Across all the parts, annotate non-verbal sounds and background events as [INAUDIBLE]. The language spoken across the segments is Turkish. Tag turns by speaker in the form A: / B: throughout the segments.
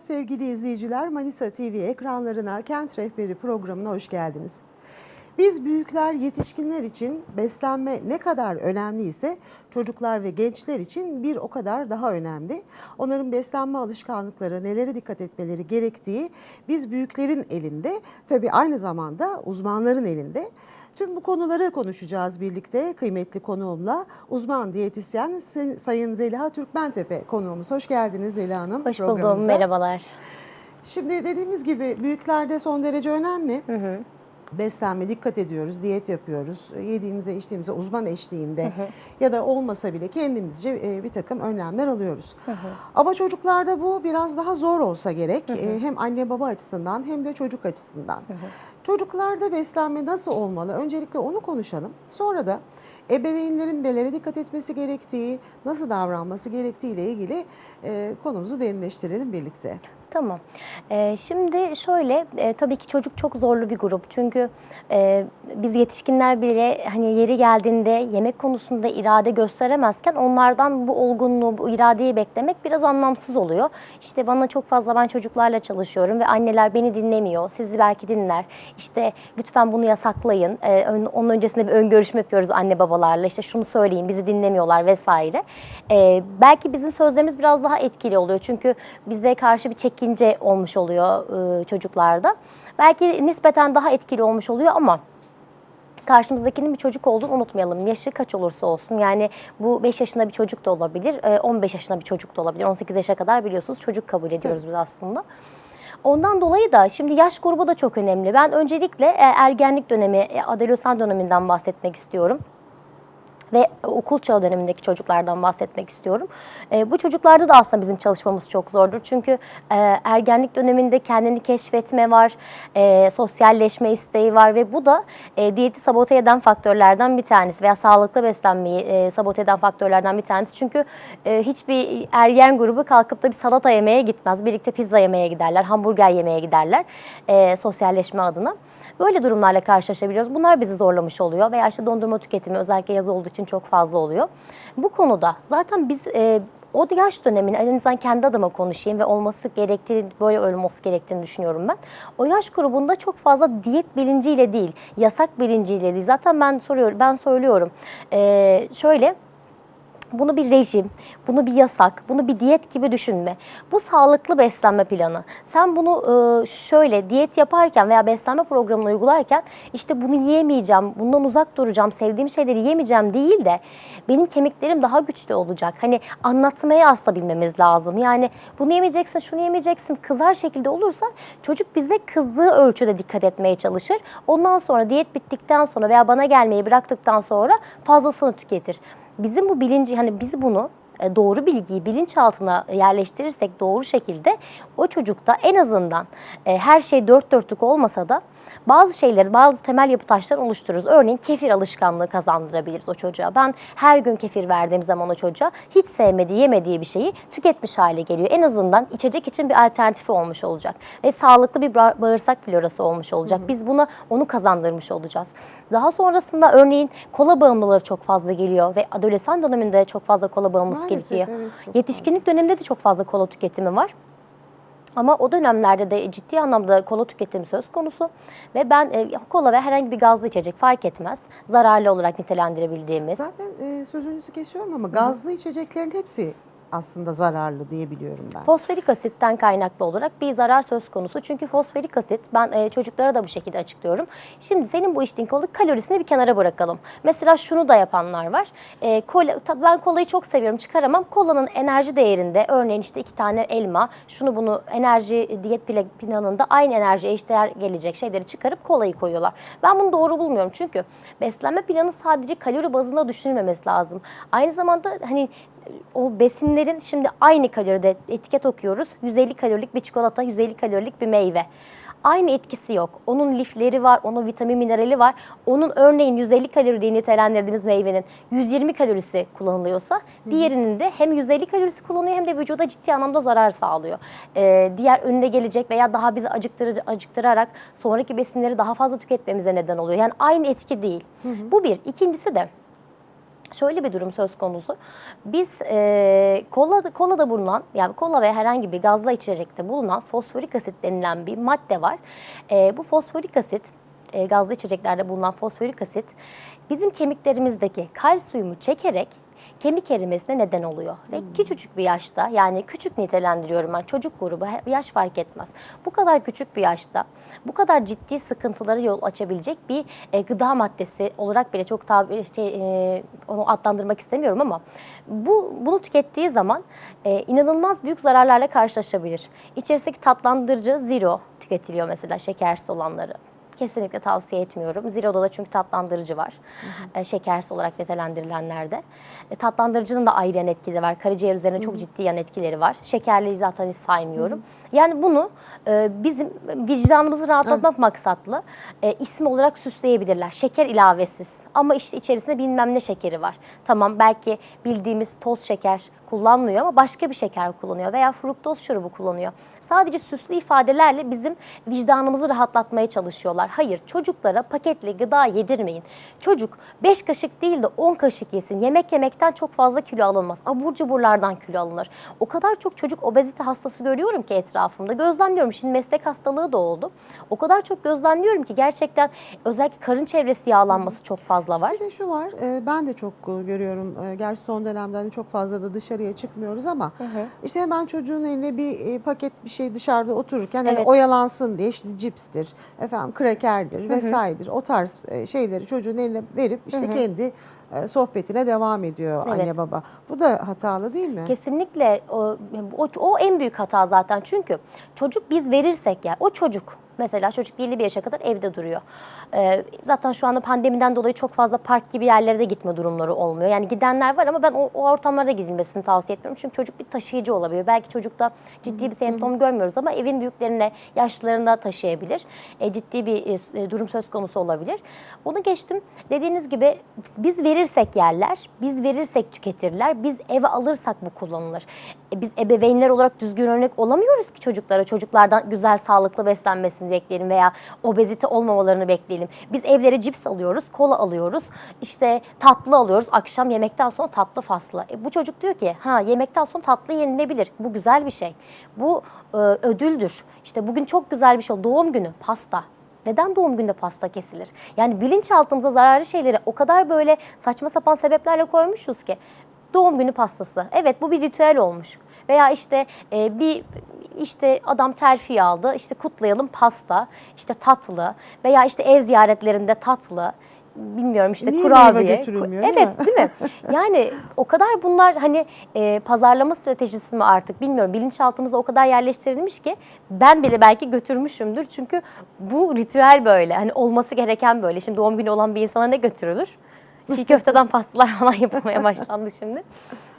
A: Sevgili izleyiciler, Manisa TV ekranlarına Kent Rehberi programına hoş geldiniz. Biz büyükler yetişkinler için beslenme ne kadar önemliyse çocuklar ve gençler için bir o kadar daha önemli. Onların beslenme alışkanlıkları, nelere dikkat etmeleri gerektiği biz büyüklerin elinde, tabii aynı zamanda uzmanların elinde. Tüm bu konuları konuşacağız birlikte kıymetli konuğumla. Uzman diyetisyen Sayın Zeliha Türkmentepe konuğumuz. Hoş geldiniz Zeliha Hanım
B: Hoş buldum, merhabalar.
A: Şimdi dediğimiz gibi büyüklerde son derece önemli. Beslenme dikkat ediyoruz, diyet yapıyoruz. Yediğimize, içtiğimize uzman eşliğinde ya da olmasa bile kendimizce e, bir takım önlemler alıyoruz. Ama çocuklarda bu biraz daha zor olsa gerek. E, Hem anne baba açısından hem de çocuk açısından. Çocuklarda beslenme nasıl olmalı? Öncelikle onu konuşalım. Sonra da ebeveynlerin nelere dikkat etmesi gerektiği, nasıl davranması gerektiği ile ilgili e, konumuzu derinleştirelim birlikte.
B: Tamam. Ee, şimdi şöyle, e, tabii ki çocuk çok zorlu bir grup. Çünkü e, biz yetişkinler bile hani yeri geldiğinde yemek konusunda irade gösteremezken onlardan bu olgunluğu, bu iradeyi beklemek biraz anlamsız oluyor. İşte bana çok fazla ben çocuklarla çalışıyorum ve anneler beni dinlemiyor. Sizi belki dinler. İşte lütfen bunu yasaklayın. Ön- onun öncesinde bir ön görüşme yapıyoruz anne babalarla. İşte şunu söyleyin, bizi dinlemiyorlar vesaire. Ee, belki bizim sözlerimiz biraz daha etkili oluyor. Çünkü bize karşı bir çekince olmuş oluyor e, çocuklarda. Belki nispeten daha etkili olmuş oluyor ama karşımızdakinin bir çocuk olduğunu unutmayalım. Yaşı kaç olursa olsun yani bu 5 yaşında bir çocuk da olabilir, e, 15 yaşında bir çocuk da olabilir. 18 yaşa kadar biliyorsunuz çocuk kabul ediyoruz biz aslında. Ondan dolayı da şimdi yaş grubu da çok önemli. Ben öncelikle e, ergenlik dönemi, e, adolesan döneminden bahsetmek istiyorum ve okul çağı dönemindeki çocuklardan bahsetmek istiyorum. E, bu çocuklarda da aslında bizim çalışmamız çok zordur. Çünkü e, ergenlik döneminde kendini keşfetme var, e, sosyalleşme isteği var ve bu da e, diyeti sabote eden faktörlerden bir tanesi veya sağlıklı beslenmeyi e, sabote eden faktörlerden bir tanesi. Çünkü e, hiçbir ergen grubu kalkıp da bir salata yemeye gitmez. Birlikte pizza yemeye giderler, hamburger yemeye giderler e, sosyalleşme adına. Böyle durumlarla karşılaşabiliyoruz. Bunlar bizi zorlamış oluyor veya işte dondurma tüketimi özellikle yaz olduğu çok fazla oluyor. Bu konuda zaten biz e, o yaş dönemini en azından kendi adıma konuşayım ve olması gerektiği böyle olması gerektiğini düşünüyorum ben. O yaş grubunda çok fazla diyet bilinciyle değil, yasak bilinciyle değil. Zaten ben soruyorum, ben söylüyorum. E, şöyle bunu bir rejim, bunu bir yasak, bunu bir diyet gibi düşünme. Bu sağlıklı beslenme planı. Sen bunu e, şöyle diyet yaparken veya beslenme programını uygularken işte bunu yiyemeyeceğim, bundan uzak duracağım, sevdiğim şeyleri yemeyeceğim değil de benim kemiklerim daha güçlü olacak. Hani anlatmaya asla bilmemiz lazım. Yani bunu yemeyeceksin, şunu yemeyeceksin kızar şekilde olursa çocuk bize kızdığı ölçüde dikkat etmeye çalışır. Ondan sonra diyet bittikten sonra veya bana gelmeyi bıraktıktan sonra fazlasını tüketir bizim bu bilinci hani biz bunu e, doğru bilgiyi bilinçaltına yerleştirirsek doğru şekilde o çocukta en azından e, her şey dört dörtlük olmasa da bazı şeyleri, bazı temel yapı taşları oluştururuz. Örneğin kefir alışkanlığı kazandırabiliriz o çocuğa. Ben her gün kefir verdiğim zaman o çocuğa hiç sevmediği, yemediği bir şeyi tüketmiş hale geliyor. En azından içecek için bir alternatifi olmuş olacak. Ve sağlıklı bir ba- bağırsak florası olmuş olacak. Biz buna onu kazandırmış olacağız. Daha sonrasında örneğin kola bağımlıları çok fazla geliyor ve adolesan döneminde çok fazla kola bağımlısı
A: Maalesef,
B: geliyor.
A: evet,
B: Yetişkinlik döneminde de çok fazla kola tüketimi var. Ama o dönemlerde de ciddi anlamda kola tüketimi söz konusu. Ve ben e, kola ve herhangi bir gazlı içecek fark etmez. Zararlı olarak nitelendirebildiğimiz.
A: Zaten e, sözünüzü kesiyorum ama gazlı içeceklerin hepsi aslında zararlı diye biliyorum ben.
B: Fosforik asitten kaynaklı olarak bir zarar söz konusu. Çünkü fosforik asit ben e, çocuklara da bu şekilde açıklıyorum. Şimdi senin bu içtiğin kalorisini bir kenara bırakalım. Mesela şunu da yapanlar var. E, kola, ben kolayı çok seviyorum çıkaramam. Kolanın enerji değerinde örneğin işte iki tane elma şunu bunu enerji diyet pla- planında aynı enerji eşdeğer gelecek şeyleri çıkarıp kolayı koyuyorlar. Ben bunu doğru bulmuyorum. Çünkü beslenme planı sadece kalori bazında düşünülmemesi lazım. Aynı zamanda hani o besinlerin şimdi aynı kaloride etiket okuyoruz. 150 kalorilik bir çikolata, 150 kalorilik bir meyve. Aynı etkisi yok. Onun lifleri var, onun vitamin minerali var. Onun örneğin 150 kalori diye nitelendirdiğimiz meyvenin 120 kalorisi kullanılıyorsa diğerinin de hem 150 kalorisi kullanıyor hem de vücuda ciddi anlamda zarar sağlıyor. Ee, diğer önüne gelecek veya daha bizi acıktırıcı, acıktırarak sonraki besinleri daha fazla tüketmemize neden oluyor. Yani aynı etki değil. Bu bir. İkincisi de Şöyle bir durum söz konusu. Biz e, kola, kolada bulunan yani kola ve herhangi bir gazlı içecekte bulunan fosforik asit denilen bir madde var. E, bu fosforik asit e, gazlı içeceklerde bulunan fosforik asit bizim kemiklerimizdeki kalsiyumu çekerek kemik erimesine neden oluyor. Ve küçücük bir yaşta yani küçük nitelendiriyorum ben çocuk grubu yaş fark etmez. Bu kadar küçük bir yaşta bu kadar ciddi sıkıntılara yol açabilecek bir e, gıda maddesi olarak bile çok tabi şey, e, onu adlandırmak istemiyorum ama bu bunu tükettiği zaman e, inanılmaz büyük zararlarla karşılaşabilir. İçerisindeki tatlandırıcı zero tüketiliyor mesela şekersiz olanları. Kesinlikle tavsiye etmiyorum. Zero'da da çünkü tatlandırıcı var. E, şekersiz olarak nitelendirilenlerde. E, tatlandırıcının da ayrı yan etkileri var. Karaciğer üzerine çok ciddi yan etkileri var. Şekerliği zaten hiç saymıyorum. Yani bunu e, bizim vicdanımızı rahatlatmak maksatlı e, isim olarak süsleyebilirler. Şeker ilavesiz. Ama işte içerisinde bilmem ne şekeri var. Tamam belki bildiğimiz toz şeker kullanmıyor ama başka bir şeker kullanıyor veya fruktoz şurubu kullanıyor. Sadece süslü ifadelerle bizim vicdanımızı rahatlatmaya çalışıyorlar. Hayır çocuklara paketli gıda yedirmeyin. Çocuk 5 kaşık değil de 10 kaşık yesin. Yemek yemekten çok fazla kilo alınmaz. Abur cuburlardan kilo alınır. O kadar çok çocuk obezite hastası görüyorum ki etrafımda. Gözlemliyorum. Şimdi meslek hastalığı da oldu. O kadar çok gözlemliyorum ki gerçekten özellikle karın çevresi yağlanması çok fazla var.
A: Bir de şu var, e, ben de çok e, görüyorum. E, Gerçi son dönemde hani çok fazla da dışarıya çıkmıyoruz ama işte hemen çocuğun eline bir e, paket bir şey dışarıda otururken hani
B: Evet.
A: oyalansın diye işte cipstir, efendim krekerdir vesairedir. O tarz e, şeyleri çocuğun eline verip işte kendi e, sohbetine devam ediyor
B: Evet.
A: anne baba. Bu da hatalı değil mi?
B: Kesinlikle o, o, o en büyük hata zaten çünkü çocuk biz verirsek ya o çocuk mesela çocuk belli bir yaşa kadar evde duruyor. Ee, zaten şu anda pandemiden dolayı çok fazla park gibi yerlere de gitme durumları olmuyor. Yani gidenler var ama ben o, o ortamlara gidilmesini tavsiye etmiyorum. Çünkü çocuk bir taşıyıcı olabiliyor. Belki çocukta ciddi bir semptom görmüyoruz ama evin büyüklerine, yaşlılarına taşıyabilir. E, ciddi bir e, durum söz konusu olabilir. Onu geçtim. Dediğiniz gibi biz verirsek yerler, biz verirsek tüketirler, biz eve alırsak bu kullanılır. E, biz ebeveynler olarak düzgün örnek olamıyoruz ki çocuklara. Çocuklardan güzel, sağlıklı beslenmesini bekleyelim veya obezite olmamalarını bekleyelim. Biz evlere cips alıyoruz, kola alıyoruz, işte tatlı alıyoruz. Akşam yemekten sonra tatlı faslı. E, bu çocuk diyor ki ha yemekten sonra tatlı yenilebilir. Bu güzel bir şey. Bu e, ödüldür. İşte bugün çok güzel bir şey. Doğum günü, pasta. Neden doğum günde pasta kesilir? Yani bilinçaltımıza zararlı şeyleri o kadar böyle saçma sapan sebeplerle koymuşuz ki. Doğum günü pastası. Evet bu bir ritüel olmuş. Veya işte e, bir işte adam terfi aldı. işte kutlayalım pasta, işte tatlı veya işte ev ziyaretlerinde tatlı. Bilmiyorum işte
A: Niye
B: kurabiye.
A: götürülmüyor, değil
B: evet
A: mi?
B: değil mi? [LAUGHS] Yani o kadar bunlar hani e, pazarlama stratejisi mi artık bilmiyorum. Bilinçaltımıza o kadar yerleştirilmiş ki ben bile belki götürmüşümdür. Çünkü bu ritüel böyle. Hani olması gereken böyle. Şimdi doğum günü olan bir insana ne götürülür? Çiğ köfteden pastalar [LAUGHS] falan yapılmaya başlandı şimdi.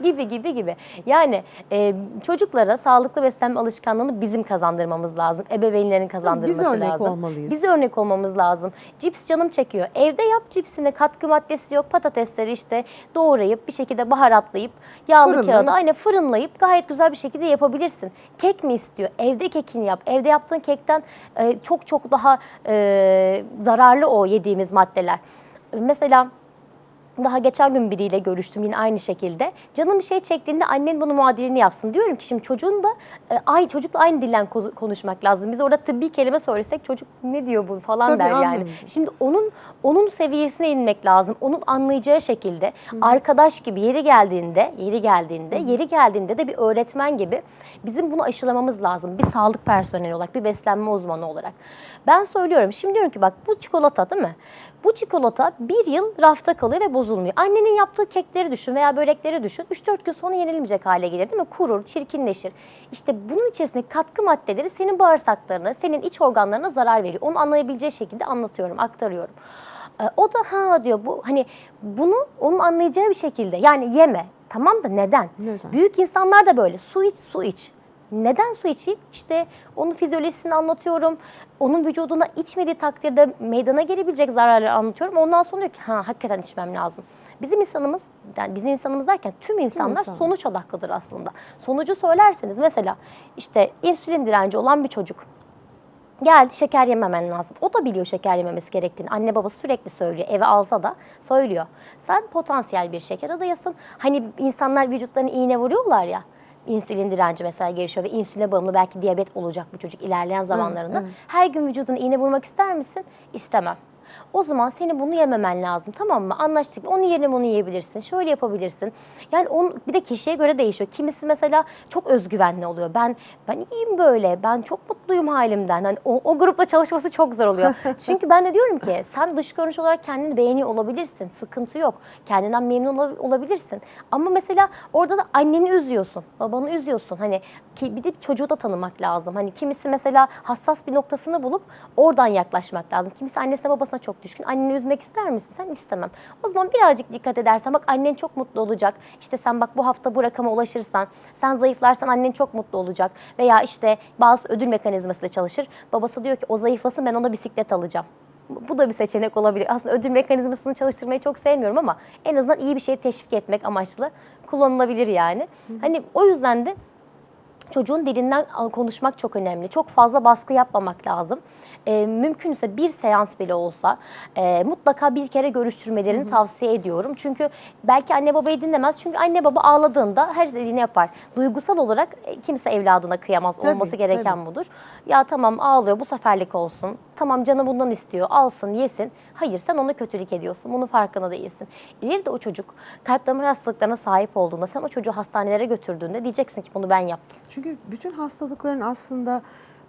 B: Gibi gibi gibi. Yani e, çocuklara sağlıklı beslenme alışkanlığını bizim kazandırmamız lazım. Ebeveynlerin kazandırması
A: Biz örnek
B: lazım.
A: olmalıyız.
B: Biz örnek olmamız lazım. Cips canım çekiyor. Evde yap cipsine katkı maddesi yok. Patatesleri işte doğrayıp bir şekilde baharatlayıp yağlı
A: Fırınlayıp.
B: kağıda aynı fırınlayıp gayet güzel bir şekilde yapabilirsin. Kek mi istiyor? Evde kekini yap. Evde yaptığın kekten e, çok çok daha e, zararlı o yediğimiz maddeler. Mesela daha geçen gün biriyle görüştüm yine aynı şekilde. Canım bir şey çektiğinde annen bunu muadilini yapsın. Diyorum ki şimdi çocuğun da e, ay çocukla aynı dilden konuşmak lazım. Biz orada tıbbi kelime söylesek çocuk ne diyor bu falan
A: Tabii,
B: der yani. Şimdi onun onun seviyesine inmek lazım. Onun anlayacağı şekilde arkadaş gibi yeri geldiğinde, yeri geldiğinde, yeri geldiğinde de bir öğretmen gibi bizim bunu aşılamamız lazım. Bir sağlık personeli olarak, bir beslenme uzmanı olarak. Ben söylüyorum. Şimdi diyorum ki bak bu çikolata değil mi? Bu çikolata bir yıl rafta kalıyor ve bozulmuyor. Annenin yaptığı kekleri düşün veya börekleri düşün. 3-4 gün sonra yenilmeyecek hale gelir değil mi? Kurur, çirkinleşir. İşte bunun içerisindeki katkı maddeleri senin bağırsaklarına, senin iç organlarına zarar veriyor. Onu anlayabileceği şekilde anlatıyorum, aktarıyorum. Ee, O da ha diyor bu hani bunu onun anlayacağı bir şekilde yani yeme. Tamam da neden?
A: Neden?
B: Büyük insanlar da böyle su iç su iç. Neden su içeyim? İşte onun fizyolojisini anlatıyorum. Onun vücuduna içmediği takdirde meydana gelebilecek zararları anlatıyorum. Ondan sonra diyor ki ha hakikaten içmem lazım. Bizim insanımız, yani bizim insanımız derken tüm insanlar
A: insanlar.
B: sonuç odaklıdır aslında. Sonucu söylerseniz mesela işte insülin direnci olan bir çocuk Geldi şeker yememen lazım. O da biliyor şeker yememesi gerektiğini. Anne babası sürekli söylüyor. Eve alsa da söylüyor. Sen potansiyel bir şeker adayasın. Hani insanlar vücutlarına iğne vuruyorlar ya. İnsülin direnci mesela gelişiyor ve insüline bağımlı belki diyabet olacak bu çocuk ilerleyen zamanlarında. Her gün vücuduna iğne vurmak ister misin? İstemem. O zaman senin bunu yememen lazım tamam mı? Anlaştık. Onun yerine bunu yiyebilirsin. Şöyle yapabilirsin. Yani on, bir de kişiye göre değişiyor. Kimisi mesela çok özgüvenli oluyor. Ben ben iyiyim böyle. Ben çok mutluyum halimden. Hani o, o grupla çalışması çok zor oluyor. [LAUGHS] Çünkü ben de diyorum ki sen dış görünüş olarak kendini beğeniyor olabilirsin. Sıkıntı yok. Kendinden memnun ola- olabilirsin. Ama mesela orada da anneni üzüyorsun. Babanı üzüyorsun. Hani ki bir de çocuğu da tanımak lazım. Hani kimisi mesela hassas bir noktasını bulup oradan yaklaşmak lazım. Kimisi annesine babasına çok düşkün. Anneni üzmek ister misin? Sen istemem. O zaman birazcık dikkat edersen bak annen çok mutlu olacak. İşte sen bak bu hafta bu rakama ulaşırsan, sen zayıflarsan annen çok mutlu olacak. Veya işte bazı ödül mekanizmasıyla çalışır. Babası diyor ki o zayıflasın ben ona bisiklet alacağım. Bu bu da bir seçenek olabilir. Aslında ödül mekanizmasını çalıştırmayı çok sevmiyorum ama en azından iyi bir şeyi teşvik etmek amaçlı kullanılabilir yani. Hani o yüzden de çocuğun dilinden konuşmak çok önemli. Çok fazla baskı yapmamak lazım. E, mümkünse bir seans bile olsa e, mutlaka bir kere görüştürmelerini tavsiye ediyorum. Çünkü belki anne babayı dinlemez. Çünkü anne baba ağladığında her dediğini yapar. Duygusal olarak e, kimse evladına kıyamaz.
A: Tabii,
B: Olması gereken
A: tabii.
B: budur. Ya tamam ağlıyor bu seferlik olsun. Tamam canı bundan istiyor. Alsın yesin. Hayır sen ona kötülük ediyorsun. Bunun farkında değilsin. İleride o çocuk kalp damar hastalıklarına sahip olduğunda sen o çocuğu hastanelere götürdüğünde diyeceksin ki bunu ben yaptım.
A: Çünkü bütün hastalıkların aslında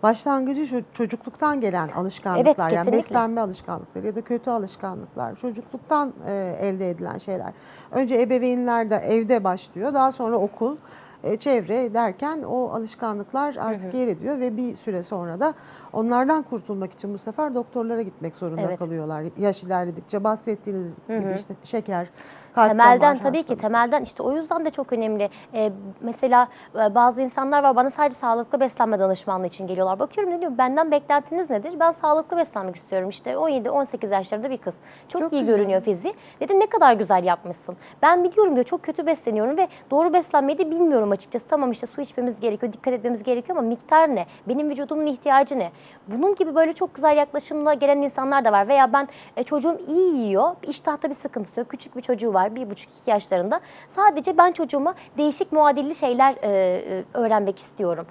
A: başlangıcı ço- çocukluktan gelen alışkanlıklar. yani
B: kesinlikle.
A: beslenme alışkanlıkları ya da kötü alışkanlıklar. Çocukluktan e, elde edilen şeyler. Önce ebeveynler de evde başlıyor. Daha sonra okul, e, çevre derken o alışkanlıklar artık yer ediyor ve bir süre sonra da onlardan kurtulmak için bu sefer doktorlara gitmek zorunda
B: Evet.
A: kalıyorlar. Yaş ilerledikçe bahsettiğiniz gibi işte şeker, kalp
B: Temelden tabii ki temelden işte o yüzden de çok önemli. Ee, mesela e, bazı insanlar var bana sadece sağlıklı beslenme danışmanlığı için geliyorlar. Bakıyorum ne diyor benden beklentiniz nedir? Ben sağlıklı beslenmek istiyorum. İşte 17-18 yaşlarında bir kız. Çok,
A: Çok
B: iyi
A: güzel.
B: görünüyor fiziği. Dedim ne kadar güzel yapmışsın. Ben biliyorum diyor çok kötü besleniyorum ve doğru beslenmeyi de bilmiyorum açıkçası. Tamam işte su içmemiz gerekiyor, dikkat etmemiz gerekiyor ama miktar ne? Benim vücudumun ihtiyacı ne? Bunun gibi böyle çok güzel yaklaşımla gelen insanlar da var. Veya ben e, çocuğum iyi yiyor, iştahta bir sıkıntısı yok. Küçük bir çocuğu var, bir buçuk iki yaşlarında. Sadece ben çocuğuma değişik muadilli şeyler e, e, öğrenmek istiyorum.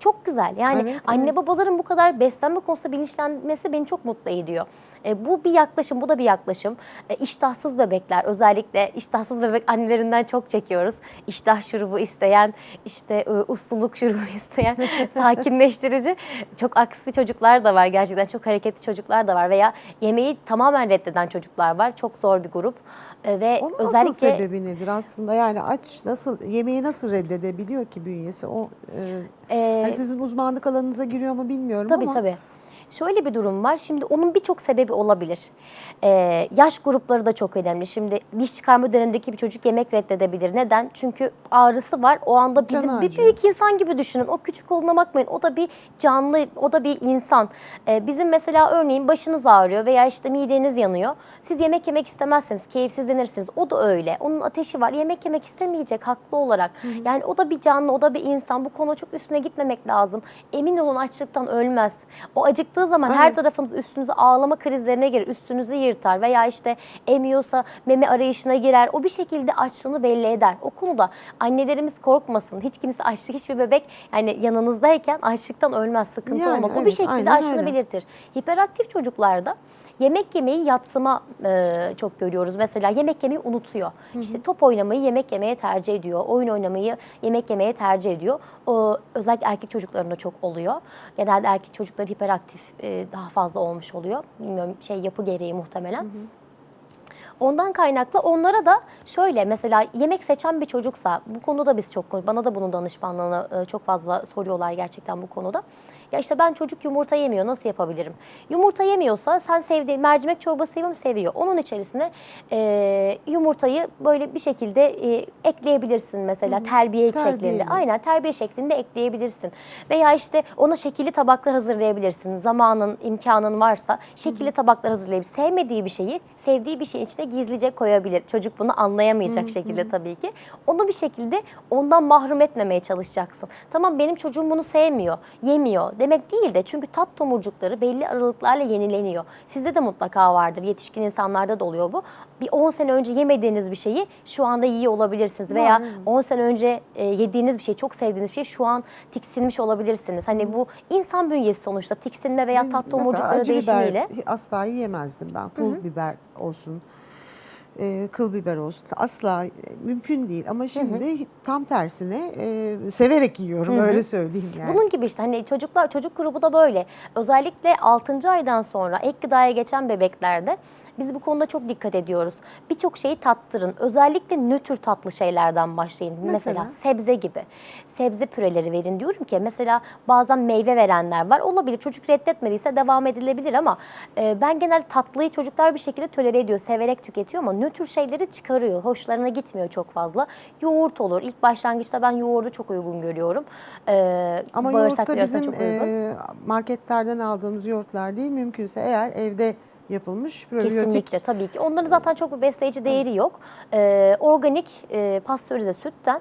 B: Çok güzel. Yani
A: Evet,
B: anne
A: evet.
B: babaların bu kadar beslenme konusunda bilinçlenmesi beni çok mutlu ediyor. E, bu bir yaklaşım, bu da bir yaklaşım. E, iştahsız bebekler, özellikle iştahsız bebek annelerinden çok çekiyoruz. İştah şurubu isteyen, işte e, usluluk şurubu [LAUGHS] isteyen, [LAUGHS] sakinleştirici. Çok aksi çocuklar da var gerçekten. Çok hareketli çocuklar da var veya yemeği tamamen reddeden çocuklar var. Çok zor bir grup. E, ve
A: Onun
B: özellikle
A: asıl sebebi nedir aslında? Yani aç nasıl yemeği nasıl reddedebiliyor ki bünyesi? O e,
B: e,
A: hani sizin uzmanlık alanınıza giriyor mu bilmiyorum
B: Tabii
A: ama
B: tabii. Şöyle bir durum var. Şimdi onun birçok sebebi olabilir. Ee, yaş grupları da çok önemli. Şimdi diş çıkarma dönemindeki bir çocuk yemek reddedebilir. Neden? Çünkü ağrısı var. O anda bizim bir büyük insan gibi düşünün. O küçük olduğuna bakmayın. O da bir canlı, o da bir insan. Ee, bizim mesela örneğin başınız ağrıyor veya işte mideniz yanıyor. Siz yemek yemek istemezseniz, keyifsizlenirsiniz. O da öyle. Onun ateşi var. Yemek yemek istemeyecek haklı olarak. Yani o da bir canlı, o da bir insan. Bu konu çok üstüne gitmemek lazım. Emin olun açlıktan ölmez. O acıktığı zaman her
A: Evet.
B: tarafınız üstünüze ağlama krizlerine girer. Üstünüzü yırtar veya işte emiyorsa meme arayışına girer. O bir şekilde açlığını belli eder. O konuda annelerimiz korkmasın. Hiç kimse açlık, hiçbir bebek yani yanınızdayken açlıktan ölmez, sıkıntı
A: Yani
B: olmaz. o bir şekilde açlığını
A: öyle.
B: belirtir. Hiperaktif çocuklarda Yemek yemeyi yatsıma e, çok görüyoruz. Mesela yemek yemeyi unutuyor. İşte top oynamayı yemek yemeye tercih ediyor. Oyun oynamayı yemek yemeye tercih ediyor. O, özellikle erkek çocuklarında çok oluyor. Genelde erkek çocukları hiperaktif e, daha fazla olmuş oluyor. Bilmiyorum şey yapı gereği muhtemelen. Ondan kaynaklı onlara da şöyle mesela yemek seçen bir çocuksa bu konuda biz çok bana da bunun danışmanlığını e, çok fazla soruyorlar gerçekten bu konuda. Ya işte ben çocuk yumurta yemiyor nasıl yapabilirim? Yumurta yemiyorsa sen sevdiğin mercimek çorbası seviyor mu? Seviyor. Onun içerisine e, yumurtayı böyle bir şekilde e, ekleyebilirsin mesela terbiye şeklinde.
A: Terbiyeli.
B: Aynen terbiye şeklinde ekleyebilirsin. Veya işte ona şekilli tabaklar hazırlayabilirsin. Zamanın, imkanın varsa şekilli tabaklar hazırlayabilirsin. Sevmediği bir şeyi sevdiği bir şeyin içine gizlice koyabilir. Çocuk bunu anlayamayacak şekilde tabii ki. Onu bir şekilde ondan mahrum etmemeye çalışacaksın. Tamam benim çocuğum bunu sevmiyor, yemiyor demek değil de çünkü tat tomurcukları belli aralıklarla yenileniyor. Sizde de mutlaka vardır. Yetişkin insanlarda da oluyor bu. Bir 10 sene önce yemediğiniz bir şeyi şu anda yiyor olabilirsiniz veya
A: Var, evet.
B: 10 sene önce e, yediğiniz bir şey, çok sevdiğiniz bir şey şu an tiksinmiş olabilirsiniz. Hani bu insan bünyesi sonuçta tiksinme veya tat
A: Mesela
B: tomurcukları
A: acı
B: değişimiyle.
A: biber asla yiyemezdim ben. Pul biber olsun, e, kıl biber olsun. Asla e, mümkün değil. Ama şimdi tam tersine e, severek yiyorum öyle söyleyeyim yani.
B: Bunun gibi işte hani çocuklar çocuk grubu da böyle. Özellikle 6. aydan sonra ek gıdaya geçen bebeklerde biz bu konuda çok dikkat ediyoruz. Birçok şeyi tattırın. Özellikle nötr tatlı şeylerden başlayın. Mesela,
A: Mesela?
B: sebze gibi. Sebze püreleri verin diyorum ki mesela bazen meyve verenler var. Olabilir çocuk reddetmediyse devam edilebilir ama e, ben genel tatlıyı çocuklar bir şekilde tolere ediyor, severek tüketiyor ama nötr şeyleri çıkarıyor. Hoşlarına gitmiyor çok fazla. Yoğurt olur. İlk başlangıçta ben yoğurdu çok uygun görüyorum. E,
A: Ama yoğurtta
B: yarasına
A: bizim e, marketlerden aldığımız yoğurtlar değil mümkünse eğer evde yapılmış probiyotik
B: Kesinlikle tabii ki. Onların zaten çok bir besleyici değeri yok. Ee, organik e, pastörize sütten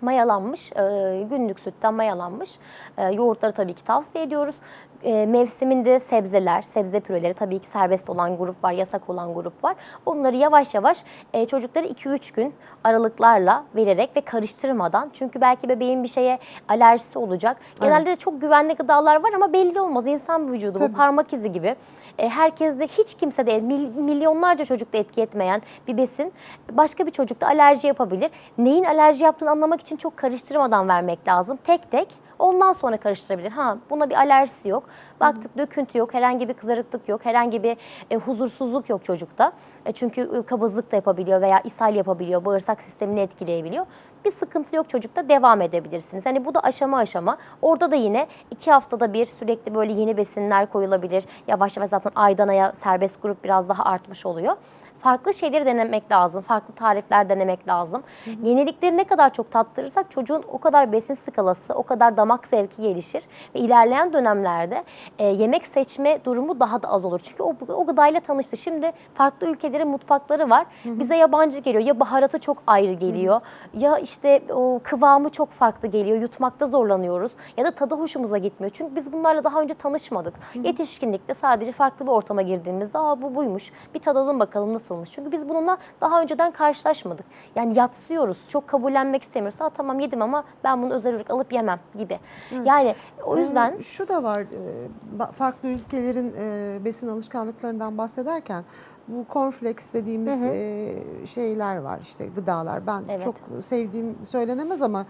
B: mayalanmış, e, günlük sütten mayalanmış e, yoğurtları tabii ki tavsiye ediyoruz. E, mevsiminde sebzeler, sebze püreleri tabii ki serbest olan grup var, yasak olan grup var. Onları yavaş yavaş e, çocuklara 2-3 gün aralıklarla vererek ve karıştırmadan. Çünkü belki bebeğin bir şeye alerjisi olacak. Genelde de çok güvenli gıdalar var ama belli olmaz. İnsan vücudu
A: Tabii.
B: bu parmak izi gibi. E, herkeste hiç kimse de mil- milyonlarca çocukta etki etmeyen bir besin başka bir çocukta alerji yapabilir. Neyin alerji yaptığını anlamak için çok karıştırmadan vermek lazım. Tek tek ondan sonra karıştırabilir. Ha buna bir alerjisi yok. Baktık döküntü yok, herhangi bir kızarıklık yok, herhangi bir e, huzursuzluk yok çocukta. E, çünkü e, kabızlık da yapabiliyor veya ishal yapabiliyor, bağırsak sistemini etkileyebiliyor. Bir sıkıntı yok çocukta devam edebilirsiniz. Hani bu da aşama aşama. Orada da yine iki haftada bir sürekli böyle yeni besinler koyulabilir. Yavaş yavaş zaten aydan aya serbest grup biraz daha artmış oluyor. Farklı şeyleri denemek lazım. Farklı tarifler denemek lazım. Yenilikleri ne kadar çok tattırırsak çocuğun o kadar besin skalası, o kadar damak zevki gelişir. Ve ilerleyen dönemlerde e, yemek seçme durumu daha da az olur. Çünkü o, o gıdayla tanıştı. Şimdi farklı ülkelerin mutfakları var. Bize yabancı geliyor. Ya baharatı çok ayrı geliyor. Ya işte o kıvamı çok farklı geliyor. Yutmakta zorlanıyoruz. Ya da tadı hoşumuza gitmiyor. Çünkü biz bunlarla daha önce tanışmadık. Yetişkinlikte sadece farklı bir ortama girdiğimizde Aa, bu buymuş. Bir tadalım bakalım nasılmış. Çünkü biz bununla daha önceden karşılaşmadık. Yani yatsıyoruz. Çok kabullenmek istemiyoruz. Aa, tamam yedim ama ben bunu özel olarak alıp yemem gibi. Yani o yüzden
A: Ee, şu da var, e, farklı ülkelerin e, besin alışkanlıklarından bahsederken bu cornflakes dediğimiz e, şeyler var işte gıdalar. Ben
B: Evet.
A: çok sevdiğim söylenemez ama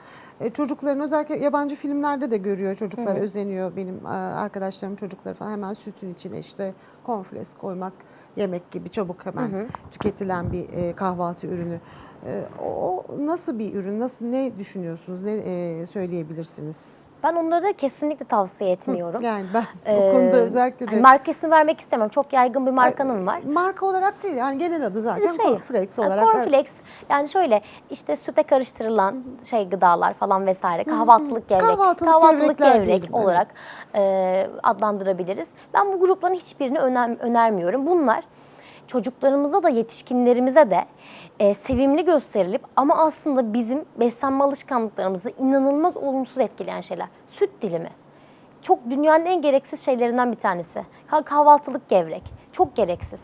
A: çocukların özellikle yabancı filmlerde de görüyor çocuklar özeniyor. Benim arkadaşlarım çocukları falan hemen sütün içine işte cornflakes koymak yemek gibi çabuk hemen tüketilen bir e, kahvaltı ürünü. E, o nasıl bir ürün? Nasıl ne düşünüyorsunuz? Ne e, söyleyebilirsiniz?
B: Ben onları kesinlikle tavsiye etmiyorum.
A: Yani ben
B: Ee,
A: o konuda özellikle de
B: hani markasını vermek istemiyorum. Çok yaygın bir markanın var.
A: marka olarak değil yani genel adı zaten
B: şey,
A: cornflakes olarak.
B: cornflakes yani şöyle işte süte karıştırılan şey gıdalar falan vesaire kahvaltılık gevrek,
A: Kahvaltılık gevrekler diyelim,
B: olarak e, adlandırabiliriz. Ben bu grupların hiçbirini öner, önermiyorum. Bunlar çocuklarımıza da yetişkinlerimize de e, sevimli gösterilip ama aslında bizim beslenme alışkanlıklarımızı inanılmaz olumsuz etkileyen şeyler. Süt dilimi. Çok dünyanın en gereksiz şeylerinden bir tanesi. Kah- Kahvaltılık gevrek. Çok gereksiz.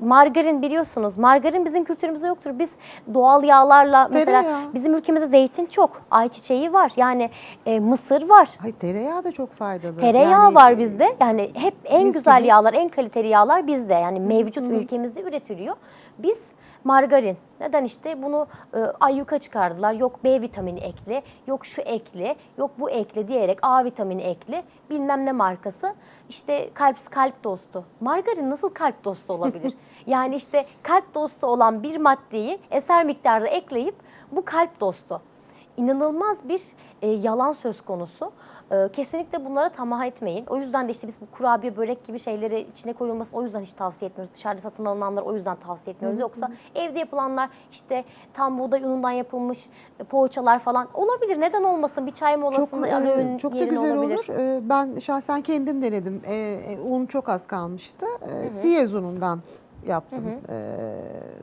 B: Margarin biliyorsunuz. Margarin bizim kültürümüzde yoktur. Biz doğal yağlarla mesela
A: Tereyağı.
B: bizim ülkemizde zeytin çok. Ayçiçeği var. Yani e, mısır var.
A: Ay tereyağı da çok faydalı.
B: Tereyağı
A: Yani,
B: var
A: e,
B: bizde. Yani hep en
A: mis
B: güzel
A: gibi.
B: yağlar, en kaliteli yağlar bizde. Yani mevcut ülkemizde üretiliyor. Biz margarin. Neden işte bunu e, ayyuka çıkardılar. Yok B vitamini ekli, yok şu ekli, yok bu ekli diyerek A vitamini ekli. Bilmem ne markası. İşte kalp kalp dostu. Margarin nasıl kalp dostu olabilir? [LAUGHS] yani işte kalp dostu olan bir maddeyi eser miktarda ekleyip bu kalp dostu inanılmaz bir e, yalan söz konusu. E, kesinlikle bunlara tamah etmeyin. O yüzden de işte biz bu kurabiye, börek gibi şeyleri içine koyulmasını o yüzden hiç tavsiye etmiyoruz. Dışarıda satın alınanları o yüzden tavsiye etmiyoruz. Yoksa evde yapılanlar işte tam buğday unundan yapılmış e, poğaçalar falan olabilir. Neden olmasın? Bir çay
A: Çok,
B: molasında
A: e,
B: ara öğün
A: çok da güzel
B: olabilir.
A: olur. E, Ben şahsen kendim denedim. E, e, Un çok az kalmıştı. E, Siyez unundan yaptım e,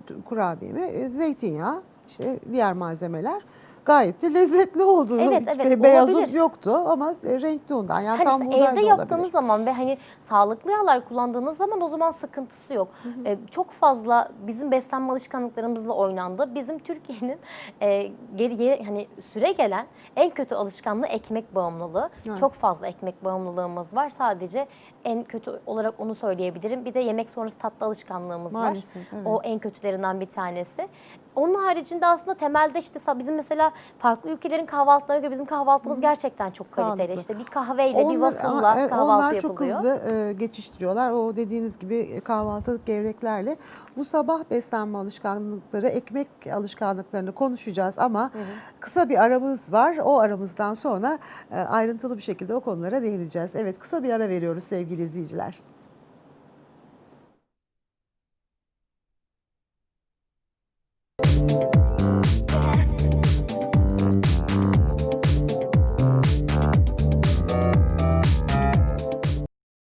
A: t- kurabiyemi. E, Zeytinyağı, işte diğer malzemeler. Gayet de lezzetli oldu.
B: Evet, evet,
A: be- beyaz un
B: olabilir.
A: yoktu ama e, renkli undan. Yani
B: Hani
A: tam
B: işte
A: buğday
B: evde
A: da
B: yaptığınız
A: olabilir.
B: zaman ve hani sağlıklı yağlar kullandığınız zaman o zaman sıkıntısı yok. Ee, çok fazla bizim beslenme alışkanlıklarımızla oynandı. Bizim Türkiye'nin e, geri, geri- hani süre gelen en kötü alışkanlığı ekmek bağımlılığı.
A: Evet.
B: Çok fazla ekmek bağımlılığımız var. Sadece en kötü olarak onu söyleyebilirim. Bir de yemek sonrası tatlı alışkanlığımız
A: Maalesef,
B: var.
A: evet.
B: O en kötülerinden bir tanesi. Onun haricinde aslında temelde işte bizim mesela farklı ülkelerin kahvaltılarına göre bizim kahvaltımız gerçekten çok
A: Sağlıklı.
B: kaliteli. İşte bir kahveyle, bir
A: Onlar-
B: waffle'la
A: e,
B: kahvaltı
A: Onlar
B: yapılıyor.
A: çok hızlı e, geçiştiriyorlar. O dediğiniz gibi kahvaltılık gevreklerle. Bu sabah beslenme alışkanlıkları, ekmek alışkanlıklarını konuşacağız ama kısa bir aramız var. O aramızdan sonra e, ayrıntılı bir şekilde o konulara değineceğiz. Evet kısa bir ara veriyoruz sevgili izleyiciler.